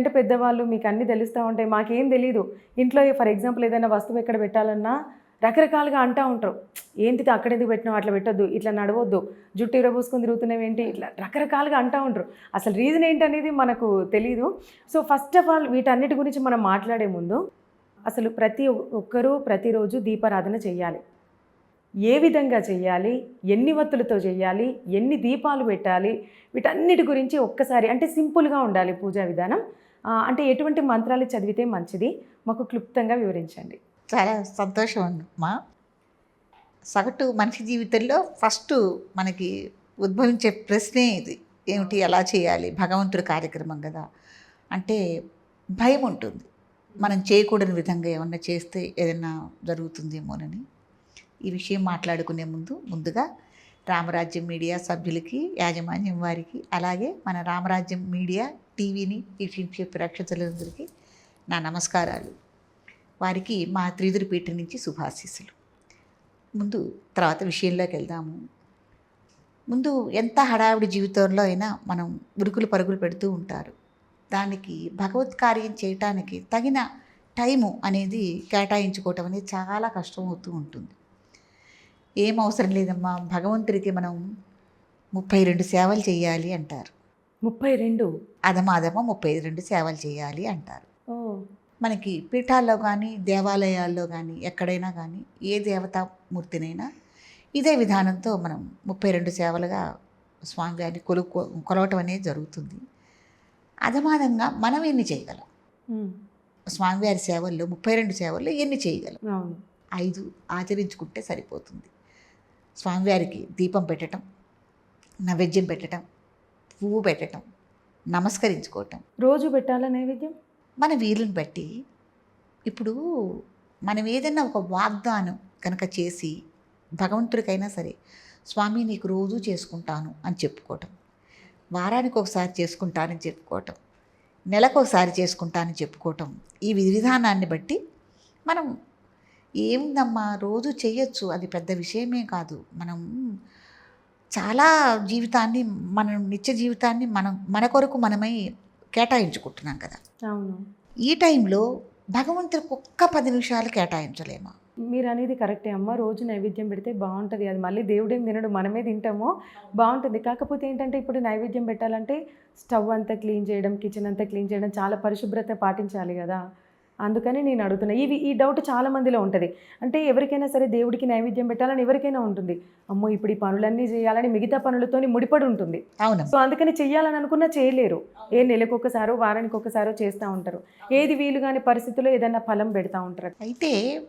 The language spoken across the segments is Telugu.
మీరంటే పెద్దవాళ్ళు మీకు అన్నీ తెలుస్తూ ఉంటాయి మాకేం తెలియదు ఇంట్లో ఫర్ ఎగ్జాంపుల్ ఏదైనా వస్తువు ఎక్కడ పెట్టాలన్నా రకరకాలుగా అంటూ ఉంటారు. ఏంటిది అక్కడ ఎందుకు పెట్టినావు? అట్లా పెట్టొద్దు ఇట్లా నడవద్దు జుట్టు ఇరబోసుకొని తిరుగుతున్నావు ఏంటి? ఇట్లా రకరకాలుగా అంటూ ఉంటారు. అసలు రీజన్ ఏంటనేది మనకు తెలియదు సో ఫస్ట్ ఆఫ్ ఆల్ వీటన్నిటి గురించి మనం మాట్లాడే ముందు అసలు ప్రతి ఒక్కరూ ప్రతిరోజు దీపారాధన చేయాలి ఏ విధంగా చేయాలి ఎన్ని వత్తులతో చేయాలి ఎన్ని దీపాలు పెట్టాలి? వీటన్నిటి గురించి ఒక్కసారి అంటే సింపుల్గా ఉండాలి పూజా విధానం. అంటే ఎటువంటి మంత్రాలు చదివితే మంచిది? మాకు క్లుప్తంగా వివరించండి. చాలా సంతోషం అమ్మా సగటు మనిషి జీవితంలో ఫస్ట్ మనకి ఉద్భవించే ప్రశ్నే ఇది. ఏమిటి ఎలా చేయాలి? భగవంతుడి కార్యక్రమం కదా. అంటే భయం ఉంటుంది. మనం చేయకూడని విధంగా ఏమన్నా చేస్తే ఏదైనా జరుగుతుందేమోనని. ఈ విషయం మాట్లాడుకునే ముందు ముందుగా రామరాజ్యం మీడియా సభ్యులకి యాజమాన్యం వారికి అలాగే మన రామరాజ్యం మీడియా టీవీని వీక్షించే ప్రేక్షకులందరికీ నా నమస్కారాలు. వారికి మా త్రిదురిపీఠ నుంచి శుభాశీస్సులు. ముందు తర్వాత విషయంలోకి వెళ్దాము. ముందు ఎంత హడావిడి జీవితంలో అయినా మనం ఉరుకులు పరుగులు పెడుతూ ఉంటారు. దానికి భగవత్ కార్యం చేయటానికి తగిన టైము అనేది కేటాయించుకోవటం అనేది చాలా కష్టం అవుతూ ఉంటుంది. ఏం అవసరం లేదమ్మా భగవంతుడికి మనం ముప్పై రెండు సేవలు చేయాలి అంటారు. ముప్పై రెండు అదమాదమ ముప్పై రెండు సేవలు చేయాలి అంటారు. మనకి పీఠాల్లో కానీ దేవాలయాల్లో కానీ ఎక్కడైనా కానీ ఏ దేవతామూర్తినైనా ఇదే విధానంతో మనం ముప్పై రెండు సేవలుగా స్వామివారిని కొలు కొలవటం అనేది జరుగుతుంది. అధమానంగా మనం ఎన్ని చేయగలం? స్వామివారి సేవల్లో ముప్పై రెండు సేవల్లో ఎన్ని చేయగలం? ఐదు ఆచరించుకుంటే సరిపోతుంది. స్వామివారికి దీపం పెట్టడం నైవేద్యం పెట్టడం పువ్వు పెట్టడం నమస్కరించుకోవటం. రోజు పెట్టాలా నైవేద్యం? మన వీలుని బట్టి ఇప్పుడు మనం ఏదైనా ఒక వాగ్దానం కనుక చేసి భగవంతుడికైనా సరే స్వామి నీకు రోజు చేసుకుంటాను అని చెప్పుకోవటం. వారానికి ఒకసారి చేసుకుంటానని చెప్పుకోవటం. నెలకు ఒకసారి చేసుకుంటానని చెప్పుకోవటం. ఈ విధి విధానాన్ని బట్టి మనం ఏముందమ్మా రోజు చేయొచ్చు. అది పెద్ద విషయమే కాదు. మనం చాలా జీవితాన్ని మన నిత్య జీవితాన్ని మనం మన కొరకు మనమై కేటాయించుకుంటున్నాం కదా. అవును. ఈ టైంలో భగవంతుడికి ఒక్క పది నిమిషాలు కేటాయించలేమా? మీరు అనేది కరెక్టే అమ్మ. రోజు నైవేద్యం పెడితే బాగుంటుంది. అది మళ్ళీ దేవుడేం తినడు మనమే తింటామో. బాగుంటుంది. కాకపోతే ఏంటంటే ఇప్పుడు నైవేద్యం పెట్టాలంటే స్టవ్ అంతా క్లీన్ చేయడం కిచెన్ అంతా క్లీన్ చేయడం చాలా పరిశుభ్రత పాటించాలి కదా. అందుకని నేను అడుగుతున్నా. ఇవి ఈ డౌట్ చాలా మందిలో ఉంటుంది. అంటే ఎవరికైనా సరే దేవుడికి నైవేద్యం పెట్టాలని ఎవరికైనా ఉంటుంది. అమ్మో ఇప్పుడు ఈ పనులన్నీ చేయాలని మిగతా పనులతోని ముడిపడి ఉంటుంది. అవునమ్మా సో అందుకని చెయ్యాలని అనుకున్నా చేయలేరు. ఏ నెలకు ఒకసారో వారానికి ఒకసారో చేస్తూ ఉంటారు. ఏది వీలు కాని పరిస్థితుల్లో ఏదైనా ఫలం పెడతా ఉంటారు. అయితే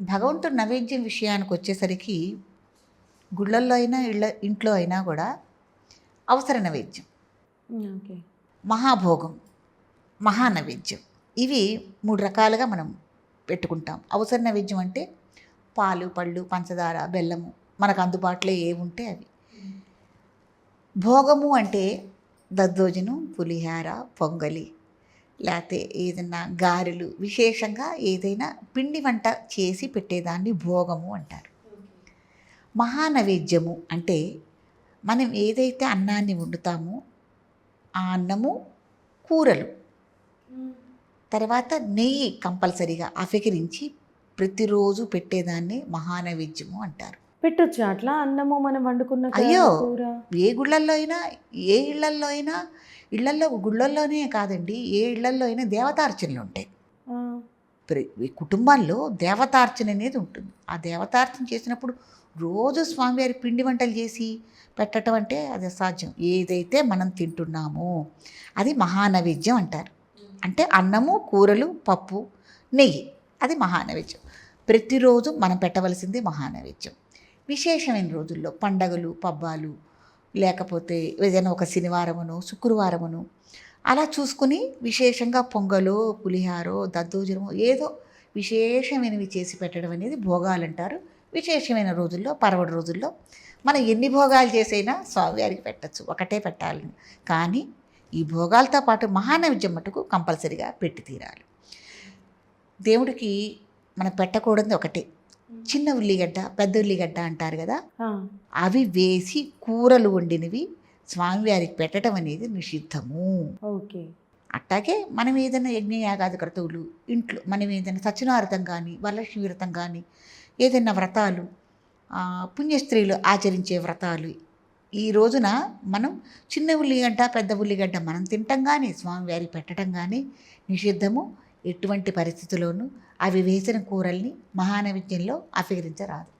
భగవంతుడు నైవేద్యం విషయానికి వచ్చేసరికి గుళ్ళల్లో అయినా ఇళ్ళ ఇంట్లో అయినా కూడా అవసర నైవేద్యం. ఓకే. మహాభోగం మహానైవేద్యం. ఇవి మూడు రకాలుగా మనం పెట్టుకుంటాం. అవసర నైవేద్యం అంటే పాలు పళ్ళు పంచదార బెల్లము మనకు అందుబాటులో ఏవి ఉంటే అవి. భోగము అంటే దద్దోజనం పులిహార పొంగలి లేకపోతే ఏదైనా గారెలు విశేషంగా ఏదైనా పిండి వంట చేసి పెట్టేదాన్ని భోగము అంటారు. మహానైవేద్యము అంటే మనం ఏదైతే అన్నాన్ని వండుతామో ఆ అన్నము కూరలు. తర్వాత నెయ్యి కంపల్సరీగా అఫెకిరించి ప్రతిరోజు పెట్టేదాన్ని మహానైవేద్యము అంటారు. పెట్టొచ్చు. అట్లా అన్నము మనం వండుకున్న అయ్యో. ఏ గుళ్ళల్లో అయినా ఏ ఇళ్ళల్లో అయినా ఇళ్ళల్లో గుళ్ళల్లోనే కాదండి ఏ ఇళ్ళల్లో అయినా దేవతార్చనలు ఉంటాయి. ఆ, ప్ర- ఈ కుటుంబాల్లో దేవతార్చన అనేది ఉంటుంది. ఆ దేవతార్చన చేసినప్పుడు రోజు స్వామివారి పిండి వంటలు చేసి పెట్టడం అంటే అది అసాధ్యం. ఏదైతే మనం తింటున్నామో అది మహానైవేద్యం అంటారు. అంటే అన్నము కూరలు పప్పు నెయ్యి. అది మహానైవేద్యం. ప్రతిరోజు మనం పెట్టవలసింది మహానైవేద్యం. విశేషమైన రోజుల్లో పండగలు పబ్బాలు లేకపోతే ఏదైనా ఒక శనివారమును శుక్రవారమును అలా చూసుకుని విశేషంగా పొంగలో పులిహారో దద్దోజనమో ఏదో విశేషమైనవి చేసి పెట్టడం అనేది భోగాలు అంటారు. విశేషమైన రోజుల్లో పరవడి రోజుల్లో మనం ఎన్ని భోగాలు చేసైనా స్వామివారికి పెట్టచ్చు. ఒకటే పెట్టాలని. కానీ ఈ భోగాలతో పాటు మహానైవేద్యం మటుకు కంపల్సరిగా పెట్టి తీరాలి. దేవుడికి మనం పెట్టకూడదు ఒకటే. చిన్న ఉల్లిగడ్డ పెద్ద ఉల్లిగడ్డ అంటారు కదా? అవి వేసి కూరలు వండినవి స్వామివారికి పెట్టడం అనేది నిషిద్ధము. ఓకే. అట్టాగే మనం ఏదైనా యజ్ఞయాగాది క్రతువులు ఇంట్లో మనం ఏదైనా సత్యనారతం కానీ వరలక్ష్మి వ్రతం కానీ ఏదైనా వ్రతాలు పుణ్యస్త్రీలు ఆచరించే వ్రతాలు ఈ రోజున మనం చిన్న ఉల్లిగడ్డ పెద్ద ఉల్లిగడ్డ మనం తింటాం కానీ స్వామివారి పెట్టడం కానీ నిషిద్ధము. ఎటువంటి పరిస్థితుల్లోనూ అవి వేసిన కూరల్ని మహానైవేద్యంలో అపహరించరాదు